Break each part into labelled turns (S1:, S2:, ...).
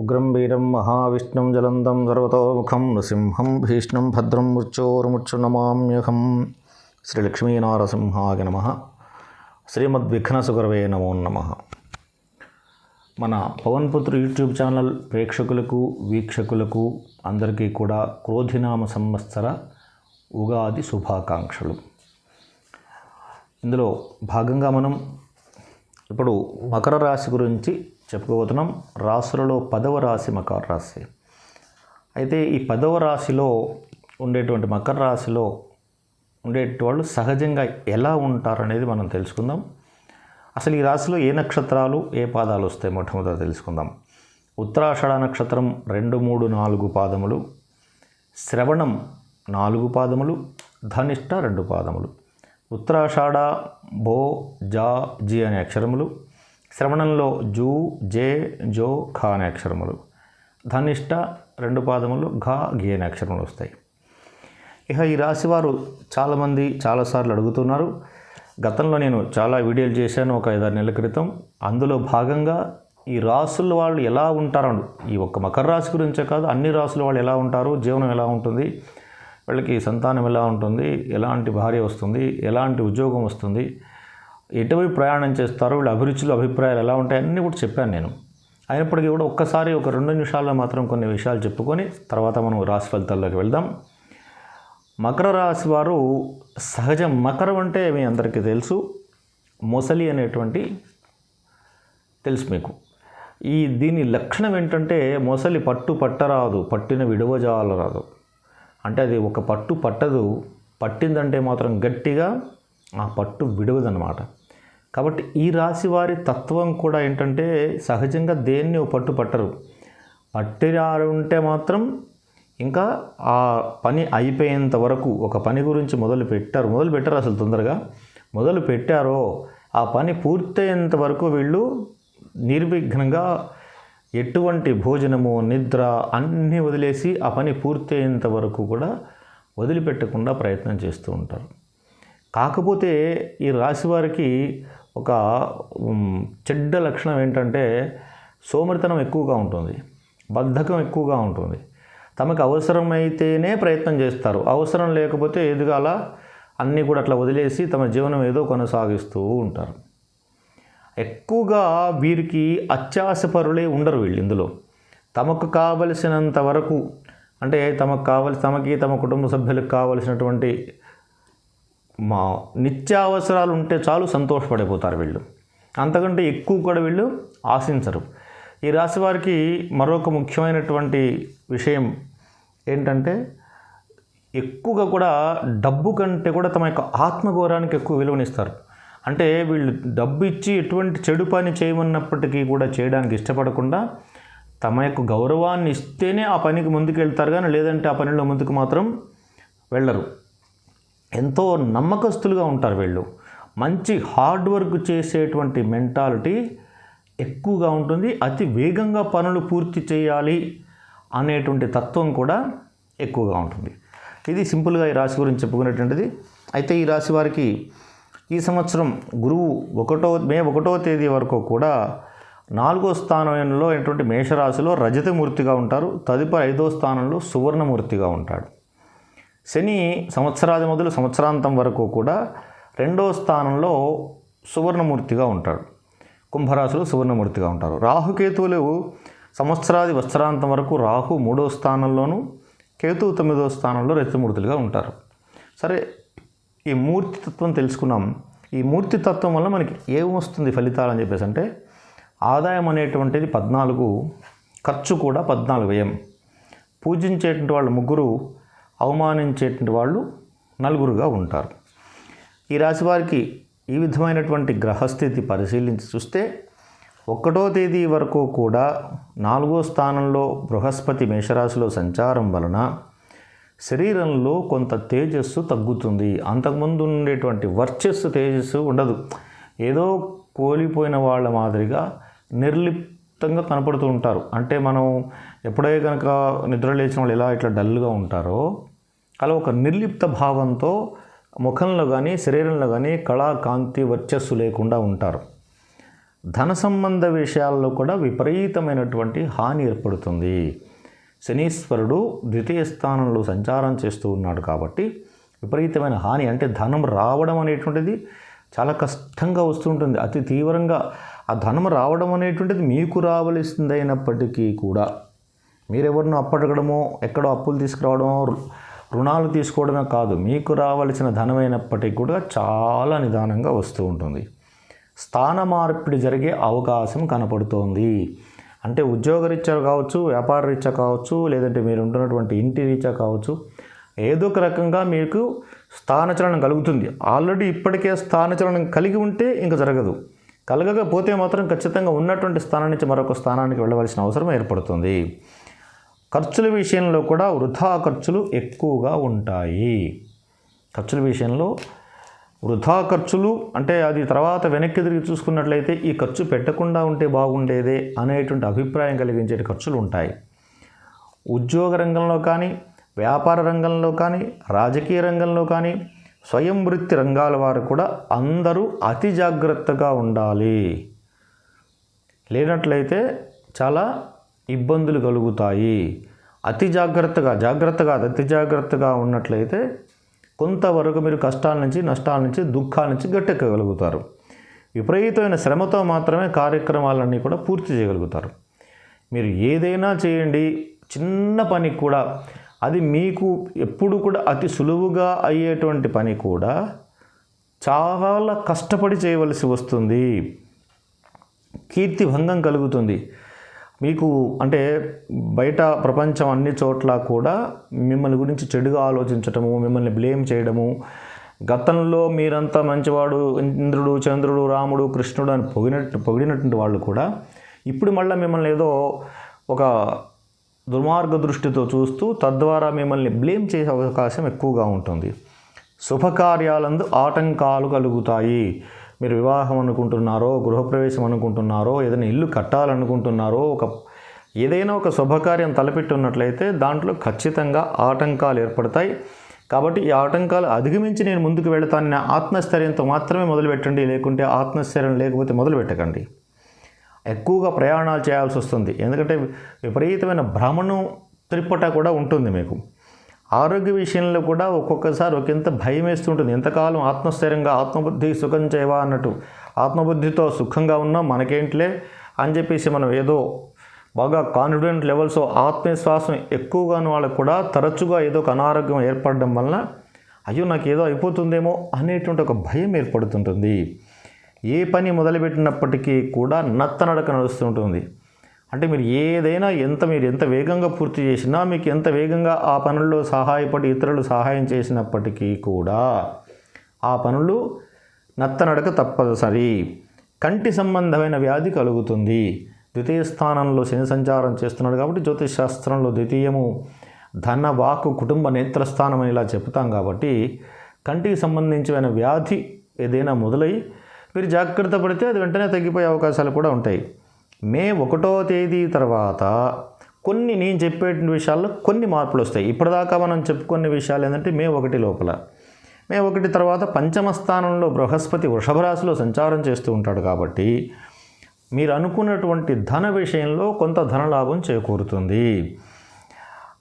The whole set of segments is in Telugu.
S1: ఉగ్రం వీరం మహావిష్ణుం జలందం సర్వతోముఖం నృసింహం భీష్ణం భద్రం మృత్యోర్ముచ్చునమామ్యహం. శ్రీ లక్ష్మీనారసింహాయ నమ. శ్రీమద్విఘ్నసుగరవే నమో నమ. మన పవన్ పుత్ర యూట్యూబ్ ఛానల్ ప్రేక్షకులకు వీక్షకులకు అందరికీ కూడా క్రోధినామ సంవత్సర ఉగాది శుభాకాంక్షలు. ఇందులో భాగంగా మనం ఇప్పుడు మకర రాశి గురించి చెప్పుకోబోతున్నాం రాశులలో పదవ రాశి మకర రాశి. అయితే ఈ పదవ రాశిలో ఉండేటువంటి మకర రాశిలో ఉండేటి వాళ్ళు సహజంగా ఎలా ఉంటారు అనేది మనం తెలుసుకుందాం. అసలు ఈ రాశిలో ఏ నక్షత్రాలు ఏ పాదాలు వస్తాయి మొట్టమొదట తెలుసుకుందాం. ఉత్తరాషాఢ నక్షత్రం రెండు మూడు నాలుగు పాదములు. శ్రవణం నాలుగు పాదములు. ధనిష్ట రెండు పాదములు. ఉత్తరాషాఢ బో జా జి అనే అక్షరములు. శ్రవణంలో జూ జే జో ఖ అనే అక్షరములు ధనిష్ట రెండు పాదములు ఘా ఘీ అనే అక్షరములు వస్తాయి. ఇక ఈ రాశి వారు చాలామంది చాలాసార్లు అడుగుతున్నారు. గతంలో నేను చాలా వీడియోలు చేశాను ఒక ఐదారు నెలల క్రితం. అందులో భాగంగా ఈ రాసుల వాళ్ళు ఎలా ఉంటారు ఈ ఒక్క మకర రాశి గురించే కాదు అన్ని రాసుల వాళ్ళు ఎలా ఉంటారు జీవనం ఎలా ఉంటుంది వీళ్ళకి సంతానం ఎలా ఉంటుంది ఎలాంటి భార్య వస్తుంది ఎలాంటి ఉద్యోగం వస్తుంది ఎటువైపు ప్రయాణం చేస్తారో వీళ్ళ అభిరుచులు అభిప్రాయాలు ఎలా ఉంటాయి అన్నీ కూడా చెప్పాను నేను. అయినప్పటికీ కూడా ఒక్కసారి ఒక రెండు నిమిషాల్లో మాత్రం కొన్ని విషయాలు చెప్పుకొని తర్వాత మనం రాశి ఫలితాల్లోకి వెళ్దాం. మకర రాశి వారు సహజం మకరం అంటే మీ అందరికీ తెలుసు. మొసలి అనేటువంటి తెలుసు మీకు. ఈ దీని లక్షణం ఏంటంటే మొసలి పట్టు పట్టరాదు పట్టిన విడవజాలరాదు అంటే అది ఒక పట్టు పట్టదు. పట్టిందంటే మాత్రం గట్టిగా ఆ పట్టు విడవదనమాట కాబట్టి ఈ రాశి వారి తత్వం కూడా ఏంటంటే సహజంగా దేన్ని పట్టుపట్టరు పట్టు పట్టరు. ఉంటే మాత్రం ఇంకా ఆ పని అయిపోయేంత వరకు ఒక పని గురించి మొదలు పెట్టారు. మొదలు పెట్టారు అసలు తొందరగా. మొదలు పెట్టారో ఆ పని పూర్తయ్యేంత వరకు వీళ్ళు నిర్విఘ్నంగా ఎటువంటి భోజనము నిద్ర అన్నీ వదిలేసి ఆ పని పూర్తయ్యేంత వరకు కూడా వదిలిపెట్టకుండా ప్రయత్నం చేస్తూ ఉంటారు. కాకపోతే ఈ రాశి వారికి ఒక చెడ్డ లక్షణం ఏంటంటే సోమరితనం ఎక్కువగా ఉంటుంది బద్ధకం ఎక్కువగా ఉంటుంది. తమకు అవసరమైతేనే ప్రయత్నం చేస్తారు. అవసరం లేకపోతే ఎదుగాల అన్నీ కూడా అట్లా వదిలేసి తమ జీవనం ఏదో కొనసాగిస్తూ ఉంటారు. ఎక్కువగా వీరికి అత్యాశపరులే ఉండరు వీళ్ళు ఇందులో. తమకు కావలసినంత వరకు అంటే తమకు కావలసి తమకి తమ కుటుంబ సభ్యులకు కావలసినటువంటి మా నిత్యావసరాలు ఉంటే చాలు సంతోషపడిపోతారు వీళ్ళు. అంతకంటే ఎక్కువ కూడా వీళ్ళు ఆశించరు. ఈ రాశి వారికి మరొక ముఖ్యమైనటువంటి విషయం ఏంటంటే ఎక్కువగా కూడా డబ్బు కంటే కూడా తమ యొక్క ఆత్మగౌరవానికి ఎక్కువ విలువనిస్తారు. అంటే వీళ్ళు డబ్బు ఇచ్చి ఎటువంటి చెడు పని చేయమన్నప్పటికీ కూడా చేయడానికి ఇష్టపడకుండా తమ యొక్క గౌరవాన్ని ఇస్తేనే ఆ పనికి ముందుకు వెళ్తారు కానీ లేదంటే ఆ పనిలో ముందుకు మాత్రం వెళ్ళరు. ఎంతో నమ్మకస్తులుగా ఉంటారు వీళ్ళు. మంచి హార్డ్ వర్క్ చేసేటువంటి మెంటాలిటీ ఎక్కువగా ఉంటుంది. అతి వేగంగా పనులు పూర్తి చేయాలి అనేటువంటి తత్వం కూడా ఎక్కువగా ఉంటుంది. ఇది సింపుల్గా ఈ రాశి గురించి చెప్పుకునేటువంటిది. అయితే ఈ రాశి వారికి ఈ సంవత్సరం గురువు ఒకటో మే ఒకటో తేదీ వరకు కూడా నాలుగో స్థానంలో అయినటువంటి మేషరాశిలో రజతమూర్తిగా ఉంటారు. తదుపరి ఐదో స్థానంలో సువర్ణమూర్తిగా ఉంటాడు. శని సంవత్సరాది మొదలు సంవత్సరాంతం వరకు కూడా రెండో స్థానంలో సువర్ణమూర్తిగా ఉంటాడు. కుంభరాశులు సువర్ణమూర్తిగా ఉంటారు. రాహుకేతువులు సంవత్సరాది వత్సరాంతం వరకు రాహు మూడో స్థానంలోనూ కేతువు తొమ్మిదో స్థానంలో రతిమూర్తులుగా ఉంటారు. సరే ఈ మూర్తి తత్వం తెలుసుకున్నాం. ఈ మూర్తి తత్వం వల్ల మనకి ఏమొస్తుంది ఫలితాలు అని చెప్పేసి అంటే ఆదాయం అనేటువంటిది పద్నాలుగు ఖర్చు కూడా పద్నాలుగు వ్యయం పూజించేటువంటి వాళ్ళ ముగ్గురు అవమానించేటువంటి వాళ్ళు నలుగురుగా ఉంటారు. ఈ రాశి వారికి ఈ విధమైనటువంటి గ్రహస్థితి పరిశీలించి చూస్తే ఒకటో తేదీ వరకు కూడా నాలుగో స్థానంలో బృహస్పతి మేషరాశిలో సంచారం వలన శరీరంలో కొంత తేజస్సు తగ్గుతుంది. అంతకుముందు ఉండేటువంటి వర్చస్సు తేజస్సు ఉండదు. ఏదో కోల్పోయిన వాళ్ళ మాదిరిగా నిర్లిప్తంగా కనపడుతూ ఉంటారు. అంటే మనం ఎప్పుడే కనుక నిద్ర లేచిన వాళ్ళు ఎలా ఇట్లా డల్గా ఉంటారో అలా ఒక నిర్లిప్త భావంతో ముఖంలో కానీ శరీరంలో కానీ కళా కాంతి వర్చస్సు లేకుండా ఉంటారు. ధన సంబంధ విషయాల్లో కూడా విపరీతమైనటువంటి హాని ఏర్పడుతుంది. శనీశ్వరుడు ద్వితీయ స్థానంలో సంచారం చేస్తూ ఉన్నాడు కాబట్టి విపరీతమైన హాని అంటే ధనం రావడం అనేటువంటిది చాలా కష్టంగా వస్తుంటుంది. అతి తీవ్రంగా ఆ ధనం రావడం అనేటువంటిది మీకు రావలసిందైనప్పటికీ కూడా మీరెవరినో అప్పడగడమో ఎక్కడో అప్పులు తీసుకురావడమో రుణాలు తీసుకోవడమే కాదు మీకు రావలసిన ధనమైనప్పటికీ కూడా చాలా నిదానంగా వస్తూ ఉంటుంది. స్థాన మార్పిడి జరిగే అవకాశం కనపడుతోంది. అంటే ఉద్యోగరీత్యా కావచ్చు వ్యాపార రీత్యా కావచ్చు లేదంటే మీరు ఉంటున్నటువంటి ఇంటి రీత్యా కావచ్చు ఏదో ఒక రకంగా మీకు స్థానచలనం కలుగుతుంది. ఆల్రెడీ ఇప్పటికే స్థానచలనం కలిగి ఉంటే ఇంకా జరగదు. కలగకపోతే మాత్రం ఖచ్చితంగా ఉన్నటువంటి స్థానం నుంచి మరొక స్థానానికి వెళ్ళవలసిన అవసరం ఏర్పడుతుంది. ఖర్చుల విషయంలో కూడా వృధా ఖర్చులు ఎక్కువగా ఉంటాయి. ఖర్చుల విషయంలో వృధా ఖర్చులు అంటే అది తర్వాత వెనక్కి తిరిగి చూసుకున్నట్లయితే ఈ ఖర్చు పెట్టకుండా ఉంటే బాగుండేదే అనేటువంటి అభిప్రాయం కలిగించే ఖర్చులు ఉంటాయి. ఉద్యోగ రంగంలో కానీ వ్యాపార రంగంలో కానీ రాజకీయ రంగంలో కానీ స్వయం వృత్తి రంగాల వారు కూడా అందరూ అతి జాగ్రత్తగా ఉండాలి. లేనట్లయితే చాలా ఇబ్బందులు కలుగుతాయి. అతి జాగ్రత్తగా జాగ్రత్తగా అతి జాగ్రత్తగా ఉన్నట్లయితే కొంతవరకు మీరు కష్టాల నుంచి నష్టాల నుంచి దుఃఖాల నుంచి గట్టెక్కగలుగుతారు. విపరీతమైన శ్రమతో మాత్రమే కార్యక్రమాలన్నీ కూడా పూర్తి చేయగలుగుతారు. మీరు ఏదైనా చేయండి చిన్న పని కూడా అది మీకు ఎప్పుడు కూడా అతి సులువుగా అయ్యేటువంటి పని కూడా చాలా కష్టపడి చేయవలసి వస్తుంది. కీర్తి భంగం కలుగుతుంది. మీకు అంటే బయట ప్రపంచం అన్ని చోట్ల కూడా మిమ్మల్ని గురించి చెడుగా ఆలోచించటము మిమ్మల్ని బ్లేమ్ చేయడము గతంలో మీరంతా మంచివాడు ఇంద్రుడు చంద్రుడు రాముడు కృష్ణుడు అని పొగినట్టు పొగిడినటువంటి వాళ్ళు కూడా ఇప్పుడు మళ్ళీ మిమ్మల్ని ఏదో ఒక దుర్మార్గ దృష్టితో చూస్తూ తద్వారా మిమ్మల్ని బ్లేమ్ చేసే అవకాశం ఎక్కువగా ఉంటుంది. శుభకార్యాలందు ఆటంకాలు కలుగుతాయి. మీరు వివాహం అనుకుంటున్నారో గృహప్రవేశం అనుకుంటున్నారో ఏదైనా ఇల్లు కట్టాలనుకుంటున్నారో ఒక ఏదైనా ఒక శుభకార్యం తలపెట్టి ఉన్నట్లయితే దాంట్లో ఖచ్చితంగా ఆటంకాలు ఏర్పడతాయి. కాబట్టి ఈ ఆటంకాలు అధిగమించి నేను ముందుకు వెళతానని ఆత్మస్థైర్యంతో మాత్రమే మొదలుపెట్టండి లేకుంటే ఆత్మస్థైర్యం లేకపోతే మొదలు పెట్టకండి ఎక్కువగా ప్రయాణాలు చేయాల్సి వస్తుంది. ఎందుకంటే విపరీతమైన భ్రమణం త్రిప్పట కూడా ఉంటుంది మీకు. ఆరోగ్య విషయంలో కూడా ఒక్కొక్కసారి ఒకంత భయం వేస్తుంటుంది ఎంతకాలం ఆత్మస్థైర్యంగా ఆత్మబుద్ధి సుఖం చేయవా అన్నట్టు. ఆత్మబుద్ధితో సుఖంగా ఉన్నా మనకేంట్లే అని చెప్పేసి మనం ఏదో బాగా కాన్ఫిడెంట్ లెవెల్స్ ఆత్మవిశ్వాసం ఎక్కువగా వాళ్ళకు కూడా తరచుగా ఏదో ఒక అనారోగ్యం ఏర్పడడం వలన అయ్యో నాకు ఏదో అయిపోతుందేమో అనేటువంటి ఒక భయం ఏర్పడుతుంటుంది. ఏ పని మొదలుపెట్టినప్పటికీ కూడా నత్తనడక నడుస్తుంటుంది. అంటే మీరు ఏదైనా ఎంత మీరు ఎంత వేగంగా పూర్తి చేసినా మీకు ఎంత వేగంగా ఆ పనుల్లో సహాయపడి ఇతరులు సహాయం చేసినప్పటికీ కూడా ఆ పనులు నత్తనడక తప్పనిసరి కంటి సంబంధమైన వ్యాధి కలుగుతుంది. ద్వితీయ స్థానంలో శని సంచారం చేస్తున్నాడు కాబట్టి జ్యోతిష్ శాస్త్రంలో ద్వితీయము ధన వాకు కుటుంబ నేత్రస్థానం అని ఇలా చెప్తాం కాబట్టి కంటికి సంబంధించిన వ్యాధి ఏదైనా మొదలై మీరు జాగ్రత్త పడితే అది వెంటనే తగ్గిపోయే అవకాశాలు కూడా ఉంటాయి. మే ఒకటో తేదీ తర్వాత కొన్ని నేను చెప్పే విషయాల్లో కొన్ని మార్పులు వస్తాయి. ఇప్పటిదాకా మనం చెప్పుకునే విషయాలు ఏంటంటే మే ఒకటి లోపల. మే ఒకటి తర్వాత పంచమ స్థానంలో బృహస్పతి వృషభ రాశిలో సంచారం చేస్తూ ఉంటాడు కాబట్టి మీరు అనుకున్నటువంటి ధన విషయంలో కొంత ధనలాభం చేకూరుతుంది.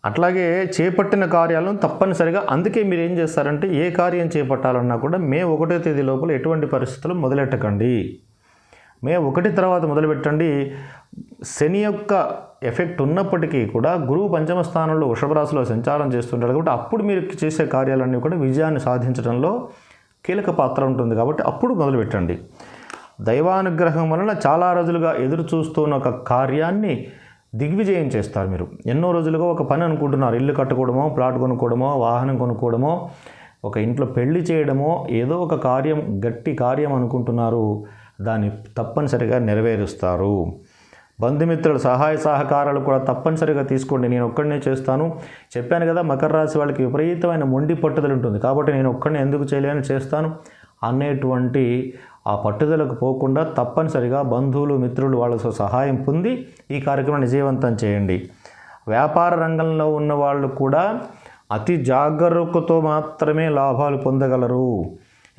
S1: అట్లాగే చేపట్టిన కార్యాలను తప్పనిసరిగా అందుకే మీరు ఏం చేస్తారంటే ఏ కార్యం చేపట్టాలన్నా కూడా మే ఒకటో తేదీ లోపల ఎటువంటి పరిస్థితులు మొదలెట్టకండి. మే ఒకటి తర్వాత మొదలుపెట్టండి. శని యొక్క ఎఫెక్ట్ ఉన్నప్పటికీ కూడా గురువు పంచమ స్థానంలో వృషభ రాశిలో సంచారం చేస్తుంటాడు కాబట్టి అప్పుడు మీరు చేసే కార్యాలన్నీ కూడా విజయాన్ని సాధించడంలో కీలక పాత్ర ఉంటుంది కాబట్టి అప్పుడు మొదలుపెట్టండి. దైవానుగ్రహం వలన చాలా రోజులుగా ఎదురు చూస్తున్న ఒక కార్యాన్ని దిగ్విజయం చేస్తారు మీరు. ఎన్నో రోజులుగా ఒక పని అనుకుంటున్నారు. ఇల్లు కట్టుకోవడమో ప్లాట్ కొనుక్కోవడమో వాహనం కొనుక్కోవడమో ఒక ఇంట్లో పెళ్ళి చేయడమో ఏదో ఒక కార్యం గట్టి కార్యం అనుకుంటున్నారు. దాన్ని తప్పనిసరిగా నెరవేరుస్తారు. బంధుమిత్రుల సహాయ సహకారాలు కూడా తప్పనిసరిగా తీసుకోండి. నేను ఒక్కడనే చేస్తాను. చెప్పాను కదా మకర రాశి వాళ్ళకి విపరీతమైన మొండి పట్టుదల ఉంటుంది. కాబట్టి నేను ఒక్కడనే ఎందుకు చేయలేని చేస్తాను? అనేటువంటి ఆ పట్టుదలకు పోకుండా తప్పనిసరిగా బంధువులు మిత్రులు వాళ్ళతో సహాయం పొంది ఈ కార్యక్రమాన్ని విజయవంతం చేయండి. వ్యాపార రంగంలో ఉన్న వాళ్ళు కూడా అతి జాగరూకతో మాత్రమే లాభాలు పొందగలరు.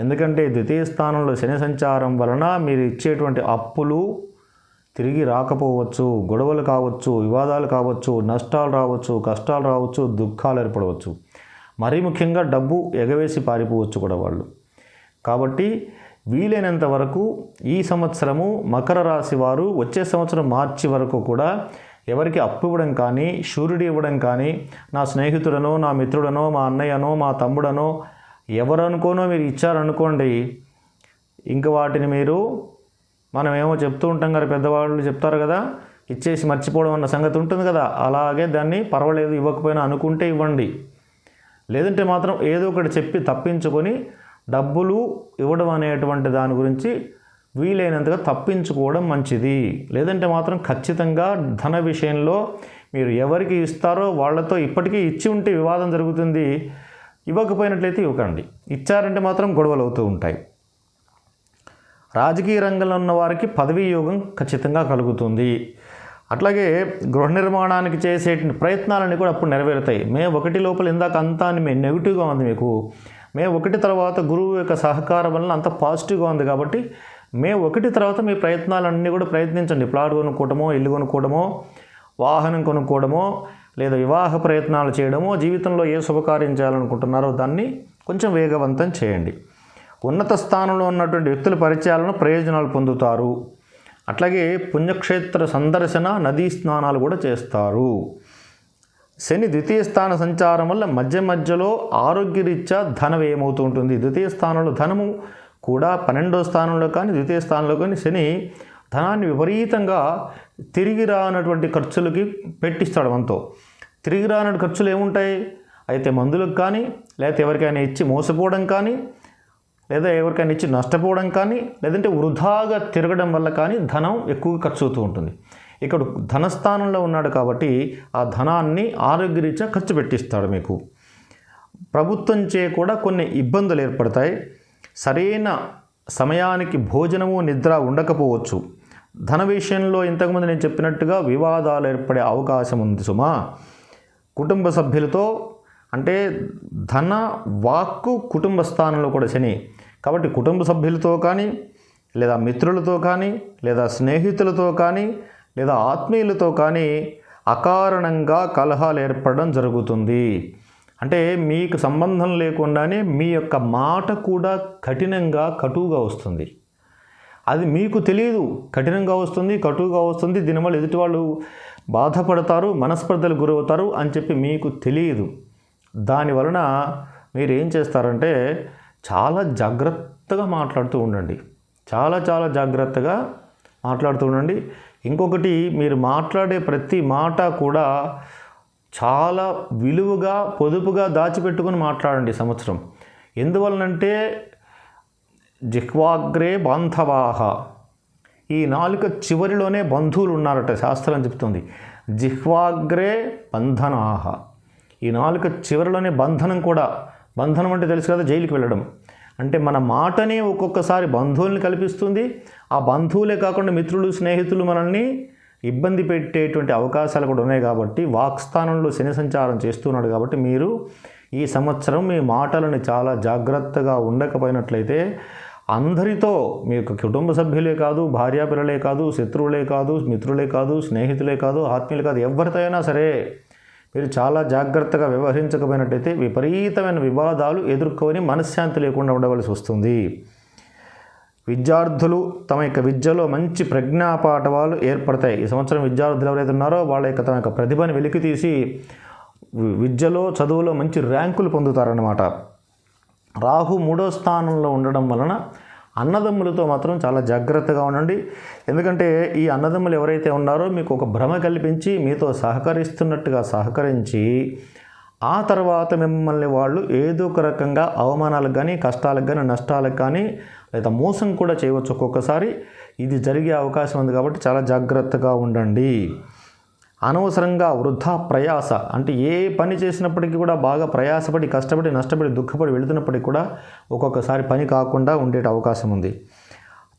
S1: ఎందుకంటే ద్వితీయ స్థానంలో శని సంచారం వలన మీరు ఇచ్చేటువంటి అప్పులు తిరిగి రాకపోవచ్చు గొడవలు కావచ్చు వివాదాలు కావచ్చు నష్టాలు రావచ్చు కష్టాలు రావచ్చు దుఃఖాలు ఏర్పడవచ్చు. మరీ ముఖ్యంగా డబ్బు ఎగవేసి పారిపోవచ్చు కూడా వాళ్ళు. కాబట్టి వీలైనంత వరకు ఈ సంవత్సరము మకర రాశి వారు వచ్చే సంవత్సరం మార్చి వరకు కూడా ఎవరికి అప్పు ఇవ్వడం కానీ షూరిటీ ఇవ్వడం కానీ నా స్నేహితుడనో నా మిత్రుడనో మా అన్నయ్యనో మా తమ్ముడనో ఎవరనుకోనో మీరు ఇచ్చారనుకోండి ఇంక వాటిని మీరు మనం ఏమో చెప్తూ ఉంటాం కదా పెద్దవాళ్ళు చెప్తారు కదా ఇచ్చేసి మర్చిపోవడం అన్న సంగతి ఉంటుంది కదా అలాగే దాన్ని పర్వాలేదు ఇవ్వకపోయినా అనుకుంటే ఇవ్వండి. లేదంటే మాత్రం ఏదో ఒకటి చెప్పి తప్పించుకొని డబ్బులు ఇవ్వడం అనేటువంటి దాని గురించి వీలైనంతగా తప్పించుకోవడం మంచిది. లేదంటే మాత్రం ఖచ్చితంగా ధన విషయంలో మీరు ఎవరికి ఇస్తారో వాళ్ళతో ఇప్పటికీ ఇచ్చి ఉంటే వివాదం జరుగుతుంది. ఇవ్వకపోయినట్లయితే ఇవ్వకండి. ఇచ్చారంటే మాత్రం గొడవలు అవుతూ ఉంటాయి. రాజకీయ రంగంలో ఉన్న వారికి పదవీ యోగం ఖచ్చితంగా కలుగుతుంది. అట్లాగే గృహ నిర్మాణానికి చేసే ప్రయత్నాలన్నీ కూడా అప్పుడు నెరవేరుతాయి. మే ఒకటి లోపల ఇందాక అంతా అని మే నెగిటివ్గా ఉంది మీకు. మే ఒకటి తర్వాత గురువు యొక్క సహకారం వలన అంత పాజిటివ్గా ఉంది కాబట్టి మే ఒకటి తర్వాత మీ ప్రయత్నాలన్నీ కూడా ప్రయత్నించండి. ప్లాట్ కొనుక్కోవడమో ఇల్లు కొనుక్కోవడమో వాహనం కొనుక్కోవడమో లేదా వివాహ ప్రయత్నాలు చేయడమో జీవితంలో ఏ శుభకార్యం చేయాలనుకుంటున్నారో దాన్ని కొంచెం వేగవంతం చేయండి. ఉన్నత స్థానంలో ఉన్నటువంటి వ్యక్తుల పరిచయాలను ప్రయోజనాలు పొందుతారు. అట్లాగే పుణ్యక్షేత్ర సందర్శన నదీ స్నానాలు కూడా చేస్తారు. శని ద్వితీయ స్థాన సంచారం వల్ల మధ్య మధ్యలో ఆరోగ్యరీత్యా ధనం ఏమవుతూ ఉంటుంది. ద్వితీయ స్థానంలో ధనము కూడా పన్నెండో స్థానంలో కానీ ద్వితీయ స్థానంలో కానీ శని ధనాన్ని విపరీతంగా తిరిగి రానటువంటి ఖర్చులకి పెట్టిస్తాడు మనతో. తిరిగి రానటువంటి ఖర్చులు ఏముంటాయి? అయితే మందులకు కానీ లేకపోతే ఎవరికైనా ఇచ్చి మోసపోవడం కానీ లేదా ఎవరికైనా ఇచ్చి నష్టపోవడం కానీ లేదంటే వృధాగా తిరగడం వల్ల కానీ ధనం ఎక్కువ ఖర్చు అవుతూ ఉంటుంది. ఇక్కడ ధనస్థానంలో ఉన్నాడు కాబట్టి ఆ ధనాన్ని ఆరోగ్యరీత్యా ఖర్చు పెట్టిస్తాడు మీకు. ప్రభుత్వం చే కూడా కొన్ని ఇబ్బందులు ఏర్పడతాయి. సరైన సమయానికి భోజనము నిద్ర ఉండకపోవచ్చు. ధన విషయంలో ఇంతకుముందు నేను చెప్పినట్టుగా వివాదాలు ఏర్పడే అవకాశం ఉంది సుమా. కుటుంబ సభ్యులతో అంటే ధన వాక్కు కుటుంబ స్థానంలో కూడా శని. కాబట్టి కుటుంబ సభ్యులతో కానీ లేదా మిత్రులతో కానీ లేదా స్నేహితులతో కానీ లేదా ఆత్మీయులతో కానీ అకారణంగా కలహాలు ఏర్పడడం జరుగుతుంది. అంటే మీకు సంబంధం లేకుండానే మీ యొక్క మాట కూడా కఠినంగా కటువుగా వస్తుంది. అది మీకు తెలియదు. కఠినంగా వస్తుంది కటువుగా వస్తుంది దీనివల్ల ఎదుటి వాళ్ళు బాధపడతారు మనస్పర్ధలు గురవుతారు అని చెప్పి మీకు తెలియదు. దాని వలన మీరు ఏం చేస్తారంటే చాలా జాగ్రత్తగా మాట్లాడుతూ ఉండండి. చాలా చాలా జాగ్రత్తగా మాట్లాడుతూ ఉండండి. ఇంకొకటి మీరు మాట్లాడే ప్రతి మాట కూడా చాలా విలువగా పొదుపుగా దాచిపెట్టుకుని మాట్లాడండి సంవత్సరం. ఎందువలనంటే జిహ్వాగ్రే బాంధవాహ ఈ నాలుక చివరిలోనే బంధువులు ఉన్నారట శాస్త్రం చెప్తుంది జిహ్వాగ్రే బంధనాహ ఈ నాలుక చివరిలోనే బంధనం కూడా బంధనం అంటే తెలుసు కదా జైలుకి వెళ్ళడం. అంటే మన మాటనే ఒక్కొక్కసారి బంధువుల్ని కల్పిస్తుంది. ఆ బంధువులే కాకుండా మిత్రులు స్నేహితులు మనల్ని ఇబ్బంది పెట్టేటువంటి అవకాశాలు కూడా ఉన్నాయి కాబట్టి వాక్స్థానంలో శని సంచారం చేస్తున్నాడు కాబట్టి మీరు ఈ సంవత్సరం మీ మాటలను చాలా జాగ్రత్తగా ఉండకపోయినట్లయితే అందరితో మీ యొక్క కుటుంబ సభ్యులే కాదు భార్యాపిల్లలే కాదు శత్రువులే కాదు మిత్రులే కాదు స్నేహితులే కాదు ఆత్మీయులే కాదు ఎవరితో అయినా సరే మీరు చాలా జాగ్రత్తగా వ్యవహరించకపోయినట్టయితే విపరీతమైన వివాదాలు ఎదుర్కొని మనశ్శాంతి లేకుండా ఉండవలసి వస్తుంది. విద్యార్థులు తమ యొక్క విద్యలో మంచి ప్రజ్ఞాపాఠవాలు ఏర్పడతాయి. ఈ సంవత్సరం విద్యార్థులు ఎవరైతే ఉన్నారో వాళ్ళ యొక్క తమ యొక్క ప్రతిభను వెలికి తీసి వి- విద్యలో చదువులో మంచి ర్యాంకులు పొందుతారన్నమాట. రాహు మూడో స్థానంలో ఉండడం వలన అన్నదమ్ములతో మాత్రం చాలా జాగ్రత్తగా ఉండండి. ఎందుకంటే ఈ అన్నదమ్ములు ఎవరైతే ఉన్నారో మీకు ఒక భ్రమ కల్పించి మీతో సహకరిస్తున్నట్టుగా సహకరించి ఆ తర్వాత మిమ్మల్ని వాళ్ళు ఏదో ఒక రకంగా అవమానాలకు కానీ కష్టాలకు కానీ నష్టాలకు కానీ లేదా మోసం కూడా చేయవచ్చు ఒక్కొక్కసారి. ఇది జరిగే అవకాశం ఉంది కాబట్టి చాలా జాగ్రత్తగా ఉండండి. అనవసరంగా వృధా ప్రయాస అంటే ఏ పని చేసినప్పటికీ కూడా బాగా ప్రయాసపడి కష్టపడి నష్టపడి దుఃఖపడి వెళుతున్నప్పటికీ కూడా ఒక్కొక్కసారి పని కాకుండా ఉండే అవకాశం ఉంది.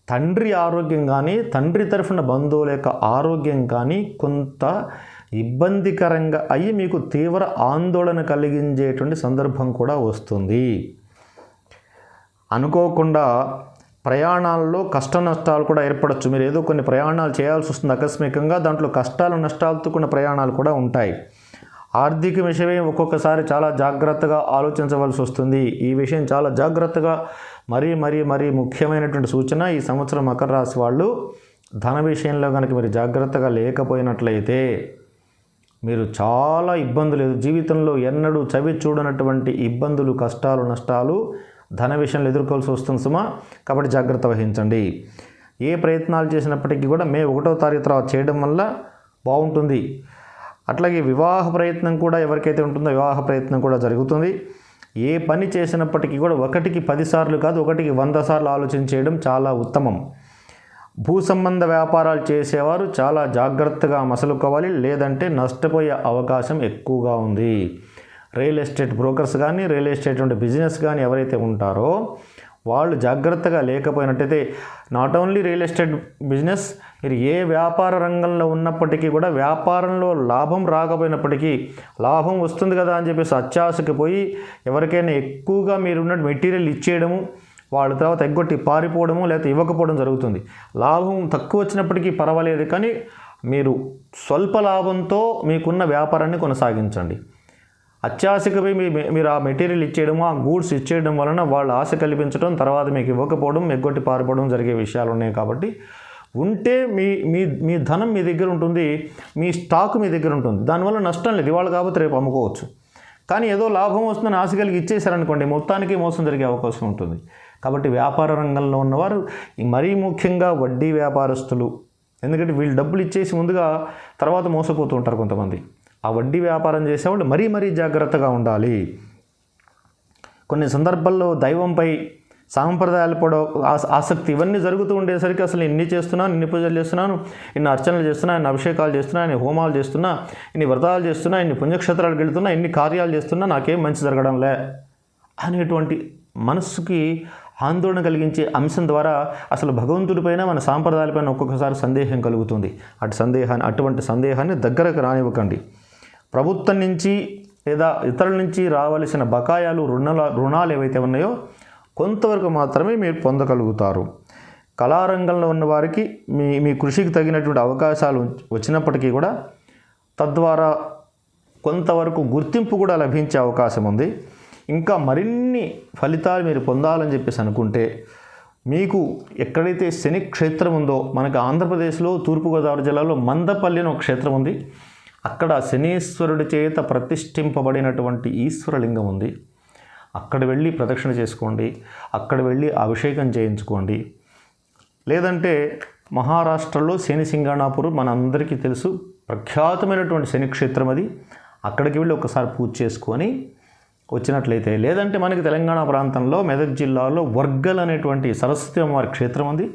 S1: తండ్రి ఆరోగ్యం కానీ తండ్రి తరఫున బంధువుల యొక్క ఆరోగ్యం కానీ కొంత ఇబ్బందికరంగా అయ్యి మీకు తీవ్ర ఆందోళన కలిగించేటువంటి సందర్భం కూడా వస్తుంది. అనుకోకుండా ప్రయాణాల్లో కష్ట నష్టాలు కూడా ఏర్పడచ్చు. మీరు ఏదో కొన్ని ప్రయాణాలు చేయాల్సి వస్తుంది. ఆకస్మికంగా దాంట్లో కష్టాలు నష్టాలతో కొన్ని ప్రయాణాలు కూడా ఉంటాయి. ఆర్థిక విషయమే ఒక్కొక్కసారి చాలా జాగ్రత్తగా ఆలోచించవలసి వస్తుంది. ఈ విషయం చాలా జాగ్రత్తగా మరీ మరీ మరీ ముఖ్యమైనటువంటి సూచన ఈ సంవత్సరం మకర రాశి వాళ్ళు. ధన విషయంలో కనుక మీరు జాగ్రత్తగా లేకపోయినట్లయితే మీరు చాలా ఇబ్బందులు జీవితంలో ఎన్నడూ చవి చూడనటువంటి ఇబ్బందులు కష్టాలు నష్టాలు ధన విషయంలో ఎదుర్కోవాల్సి వస్తుంది సుమా. కాబట్టి జాగ్రత్త వహించండి. ఏ ప్రయత్నాలు చేసినప్పటికీ కూడా మే ఒకటో తారీఖు తర్వాత చేయడం వల్ల బాగుంటుంది. అట్లాగే వివాహ ప్రయత్నం కూడా ఎవరికైతే ఉంటుందో వివాహ ప్రయత్నం కూడా జరుగుతుంది. ఏ పని చేసినప్పటికీ కూడా ఒకటికి పదిసార్లు కాదు ఒకటికి వంద సార్లు ఆలోచన చేయడం చాలా ఉత్తమం. భూ సంబంధ వ్యాపారాలు చేసేవారు చాలా జాగ్రత్తగా మసలుకోవాలి లేదంటే నష్టపోయే అవకాశం ఎక్కువగా ఉంది. రియల్ ఎస్టేట్ బ్రోకర్స్ కానీ రియల్ ఎస్టేట్ ఉండే బిజినెస్ కానీ ఎవరైతే ఉంటారో వాళ్ళు జాగ్రత్తగా లేకపోయినట్టయితే not only real estate business మీరు ఏ వ్యాపార రంగంలో ఉన్నప్పటికీ కూడా వ్యాపారంలో లాభం రాకపోయినప్పటికీ లాభం వస్తుంది కదా అని చెప్పేసి అత్యాశకి పోయి ఎవరికైనా ఎక్కువగా మీరు ఉన్న మెటీరియల్ ఇచ్చేయడము వాళ్ళ తర్వాత ఎగ్గొట్టి పారిపోవడము లేకపోతే ఇవ్వకపోవడం జరుగుతుంది. లాభం తక్కువ వచ్చినప్పటికీ పర్వాలేదు కానీ మీరు స్వల్ప లాభంతో మీకున్న వ్యాపారాన్ని కొనసాగించండి. అత్యాశకపై మీ మీరు ఆ మెటీరియల్ ఇచ్చేయడము ఆ గూడ్స్ ఇచ్చేయడం వలన వాళ్ళు ఆశ కల్పించడం తర్వాత మీకు ఇవ్వకపోవడం ఎగ్గొట్టి పారిపోవడం జరిగే విషయాలు ఉన్నాయి కాబట్టి ఉంటే మీ మీ మీ ధనం మీ దగ్గర ఉంటుంది మీ స్టాక్ మీ దగ్గర ఉంటుంది. దానివల్ల నష్టం లేదు. ఇవాళ కాబట్టి రేపు అమ్ముకోవచ్చు. కానీ ఏదో లాభం వస్తుందని ఆశ కలిగి ఇచ్చేసారనుకోండి మొత్తానికి మోసం జరిగే అవకాశం ఉంటుంది. కాబట్టి వ్యాపార రంగంలో ఉన్నవారు మరీ ముఖ్యంగా వడ్డీ వ్యాపారస్తులు ఎందుకంటే వీళ్ళు డబ్బులు ఇచ్చేసి ముందుగా తర్వాత మోసపోతూ ఉంటారు కొంతమంది. ఆ వడ్డీ వ్యాపారం చేసేవాళ్ళు మరీ మరీ జాగ్రత్తగా ఉండాలి. కొన్ని సందర్భాల్లో దైవంపై సాంప్రదాయాలు కూడా ఆస- ఆసక్తి ఇవన్నీ జరుగుతూ ఉండేసరికి అసలు ఇన్ని చేస్తున్నాను ఇన్ని పూజలు చేస్తున్నాను ఇన్ని అర్చనలు చేస్తున్నా ఇన్ని అభిషేకాలు చేస్తున్నా ఇన్ని హోమాలు చేస్తున్నా ఇన్ని వ్రతాలు చేస్తున్నా ఇన్ని పుణ్యక్షేత్రాలకు వెళ్తున్నా ఇన్ని కార్యాలు చేస్తున్నా నాకేం మంచి జరగడంలే అనేటువంటి మనస్సుకి ఆందోళన కలిగించే అంశం ద్వారా అసలు భగవంతుడిపైన మన సాంప్రదాయాలపైన ఒక్కొక్కసారి సందేహం కలుగుతుంది. అటు సందేహాన్ని అటువంటి సందేహాన్ని దగ్గరకు రానివ్వకండి. ప్రభుత్వం నుంచి లేదా ఇతరుల నుంచి రావలసిన బకాయాలు రుణాల రుణాలు ఏవైతే ఉన్నాయో కొంతవరకు మాత్రమే మీరు పొందగలుగుతారు. కళారంగంలో ఉన్న వారికి మీ మీ కృషికి తగినటువంటి అవకాశాలు వచ్చినప్పటికీ కూడా తద్వారా కొంతవరకు గుర్తింపు కూడా లభించే అవకాశం ఉంది. ఇంకా మరిన్ని ఫలితాలు మీరు పొందాలని చెప్పేసి అనుకుంటే మీకు ఎక్కడైతే శని క్షేత్రం ఉందో మనకు ఆంధ్రప్రదేశ్లో తూర్పుగోదావరి జిల్లాలో మందపల్లి అని ఒక క్షేత్రం ఉంది. అక్కడ శనీశ్వరుడి చేత ప్రతిష్ఠింపబడినటువంటి ఈశ్వరలింగం ఉంది. అక్కడ వెళ్ళి ప్రదక్షిణ చేసుకోండి. అక్కడ వెళ్ళి అభిషేకం చేయించుకోండి. లేదంటే మహారాష్ట్రలో శని సింగాణాపురం మన అందరికీ తెలుసు. ప్రఖ్యాతమైనటువంటి శని క్షేత్రం అది. అక్కడికి వెళ్ళి ఒకసారి పూజ చేసుకొని వచ్చినట్లయితే లేదంటే మనకి తెలంగాణ ప్రాంతంలో మెదక్ జిల్లాలో వర్గల్ అనేటువంటి సరస్వతి అమ్మవారి క్షేత్రం ఉంది.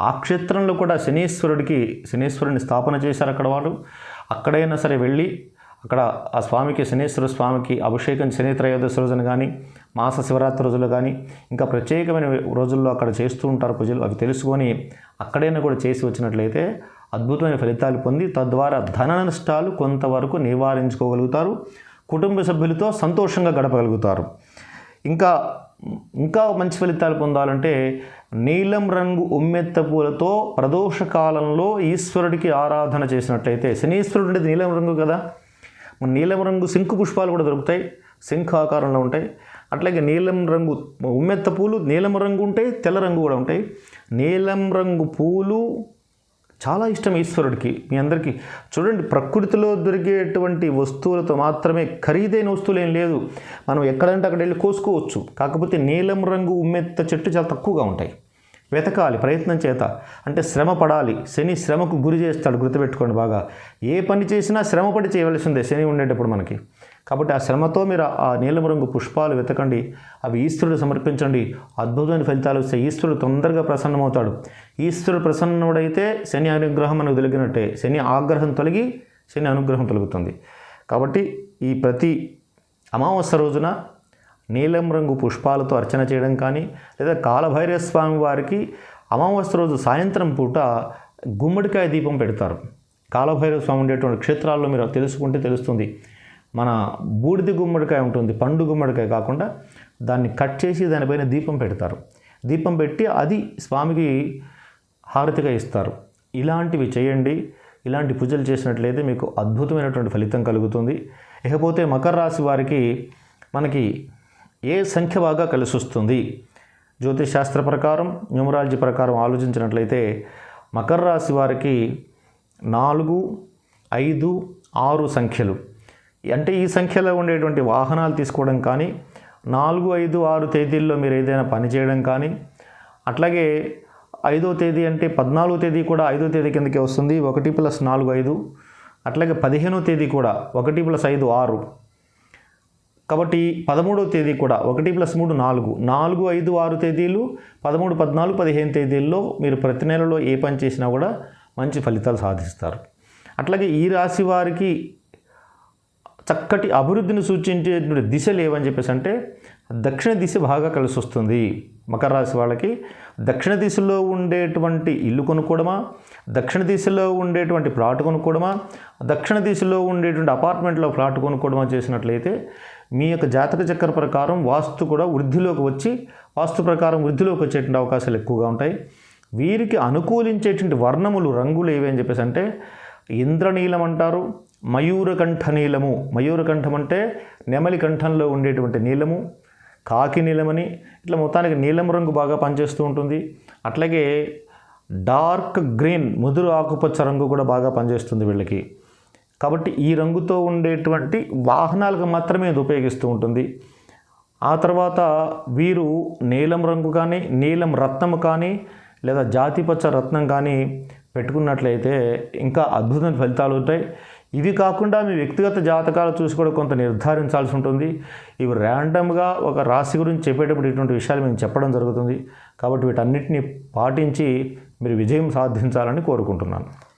S1: ఆ క్షేత్రంలో కూడా శనీశ్వరుడికి శనీశ్వరుని స్థాపన చేశారు అక్కడ వారు అక్కడైనా సరే వెళ్ళి అక్కడ ఆ స్వామికి శనేశ్వర స్వామికి అభిషేకం శని త్రయోదశి రోజున కానీ మాస శివరాత్రి రోజులు కానీ ఇంకా ప్రత్యేకమైన రోజుల్లో అక్కడ చేస్తూ ఉంటారు పూజలు. అవి తెలుసుకొని అక్కడైనా కూడా చేసి వచ్చినట్లయితే అద్భుతమైన ఫలితాలు పొంది తద్వారా ధన నష్టాలు కొంతవరకు నివారించుకోగలుగుతారు. కుటుంబ సభ్యులతో సంతోషంగా గడపగలుగుతారు. ఇంకా ఇంకా మంచి ఫలితాలు పొందాలంటే నీలం రంగు ఉమ్మెత్త పూలతో ప్రదోష కాలంలో ఈశ్వరుడికి ఆరాధన చేసినట్లయితే శనీశ్వరుడు అంటే నీలం రంగు కదా. మన నీలం రంగు శంకు పుష్పాలు కూడా దొరుకుతాయి శంఖ ఆకారంలో ఉంటాయి. అట్లాగే నీలం రంగు ఉమ్మెత్త పూలు నీలం రంగు ఉంటాయి తెల్ల రంగు కూడా ఉంటాయి. నీలం రంగు పూలు చాలా ఇష్టం ఈశ్వరుడికి. మీ అందరికీ. చూడండి ప్రకృతిలో దొరికేటువంటి వస్తువులతో మాత్రమే ఖరీదైన వస్తువులు ఏం లేదు. మనం ఎక్కడంటే అక్కడ వెళ్ళి కోసుకోవచ్చు. కాకపోతే నీలం రంగు ఉమ్మెత్త చెట్టు చాలా తక్కువగా ఉంటాయి. వెతకాలి ప్రయత్నం చేత. అంటే శ్రమ పడాలి. శని శ్రమకు గురి చేస్తాడు గుర్తుపెట్టుకోండి బాగా. ఏ పని చేసినా శ్రమపడి చేయవలసిందే శని ఉండేటప్పుడు మనకి. కాబట్టి ఆ శ్రమతో మీరు ఆ నీలం రంగు పుష్పాలు వెతకండి. అవి ఈశ్వరుడు సమర్పించండి. అద్భుతమైన ఫలితాలు వస్తాయి. ఈశ్వరుడు తొందరగా ప్రసన్నమవుతాడు. ఈశ్వరుడు ప్రసన్నుడైతే శని అనుగ్రహం మనకు తొలగినట్టే. శని ఆగ్రహం తొలగి శని అనుగ్రహం తొలుగుతుంది. కాబట్టి ఈ ప్రతి అమావాస్య రోజున నీలం రంగు పుష్పాలతో అర్చన చేయడం కానీ లేదా కాలభైరవ స్వామి వారికి అమావాస్య రోజు సాయంత్రం పూట గుమ్మడికాయ దీపం పెడతారు. కాలభైరవ స్వామి ఉండేటువంటి క్షేత్రాల్లో మీరు తెలుసుకుంటే తెలుస్తుంది. మన బూడిద గుమ్మడికాయ ఉంటుంది పండు గుమ్మడికాయ కాకుండా దాన్ని కట్ చేసి దానిపైన దీపం పెడతారు. దీపం పెట్టి అది స్వామికి హారతిగా ఇస్తారు. ఇలాంటివి చేయండి. ఇలాంటి పూజలు చేసినట్లయితే మీకు అద్భుతమైనటువంటి ఫలితం కలుగుతుంది. ఇకపోతే మకర రాశి వారికి మనకి ఏ సంఖ్య బాగా కలిసి వస్తుంది? జ్యోతిష్ శాస్త్ర ప్రకారం న్యూమరాలజీ ప్రకారం ఆలోచించినట్లయితే మకర రాశి వారికి నాలుగు ఐదు ఆరు సంఖ్యలు. అంటే ఈ సంఖ్యలో ఉండేటువంటి వాహనాలు తీసుకోవడం కానీ నాలుగు ఐదు ఆరు తేదీల్లో మీరు ఏదైనా పని చేయడం కానీ అట్లాగే ఐదో తేదీ అంటే పద్నాలుగో తేదీ కూడా ఐదో తేదీ కిందకే వస్తుంది ఒకటి ప్లస్ నాలుగు ఐదు అట్లాగే పదిహేనో తేదీ కూడా ఒకటి ప్లస్ ఐదు ఆరు. కాబట్టి పదమూడో తేదీ కూడా ఒకటి ప్లస్ మూడు నాలుగు. నాలుగు ఐదు ఆరు తేదీలు పదమూడు పద్నాలుగు పదిహేను తేదీల్లో మీరు ప్రతి నెలలో ఏ పని చేసినా కూడా మంచి ఫలితాలు సాధిస్తారు. అట్లాగే ఈ రాశి వారికి చక్కటి అభివృద్ధిని సూచించేటువంటి దిశలు ఏవని చెప్పేసి అంటే దక్షిణ దిశ బాగా కలిసి వస్తుంది. మకర రాశి వాళ్ళకి దక్షిణ దిశలో ఉండేటువంటి ఇల్లు కొనుక్కోవడమా? దక్షిణ దిశలో ఉండేటువంటి ప్లాట్ కొనుక్కోవడమా? దక్షిణ దిశలో ఉండేటువంటి అపార్ట్మెంట్లో ప్లాట్ కొనుక్కోవడమా చేసినట్లయితే మీ యొక్క జాతక చక్ర ప్రకారం వాస్తు కూడా వృద్ధిలోకి వచ్చి వాస్తు ప్రకారం వృద్ధిలోకి వచ్చేటువంటి అవకాశాలు ఎక్కువగా ఉంటాయి. వీరికి అనుకూలించేటువంటి వర్ణములు రంగులు ఏవి అని చెప్పేసి అంటే ఇంద్రనీలం అంటారు మయూరకంఠ నీలము. మయూరకంఠం అంటే నెమలి కంఠంలో ఉండేటువంటి నీలము కాకి నీలమని. ఇట్లా మొత్తానికి నీలం రంగు బాగా పనిచేస్తూ ఉంటుంది. అట్లాగే డార్క్ గ్రీన్ ముదురు ఆకుపచ్చ రంగు కూడా బాగా పనిచేస్తుంది వీళ్ళకి. కాబట్టి ఈ రంగుతో ఉండేటువంటి వాహనాలకు మాత్రమే ఇది ఉపయోగిస్తూ ఉంటుంది. ఆ తర్వాత వీరు నీలం రంగు కానీ నీలం రత్నము కానీ లేదా జాతిపచ్చ రత్నం కానీ పెట్టుకున్నట్లయితే ఇంకా అద్భుతమైన ఫలితాలు ఉంటాయి. ఇవి కాకుండా మీ వ్యక్తిగత జాతకాలు చూసి కూడా కొంత నిర్ధారించాల్సి ఉంటుంది. ఇవి ర్యాండమ్గా ఒక రాశి గురించి చెప్పేటప్పుడు ఇటువంటి విషయాలు మేము చెప్పడం జరుగుతుంది. కాబట్టి వీటన్నిటిని పాటించి మీరు విజయం సాధించాలని కోరుకుంటున్నాను.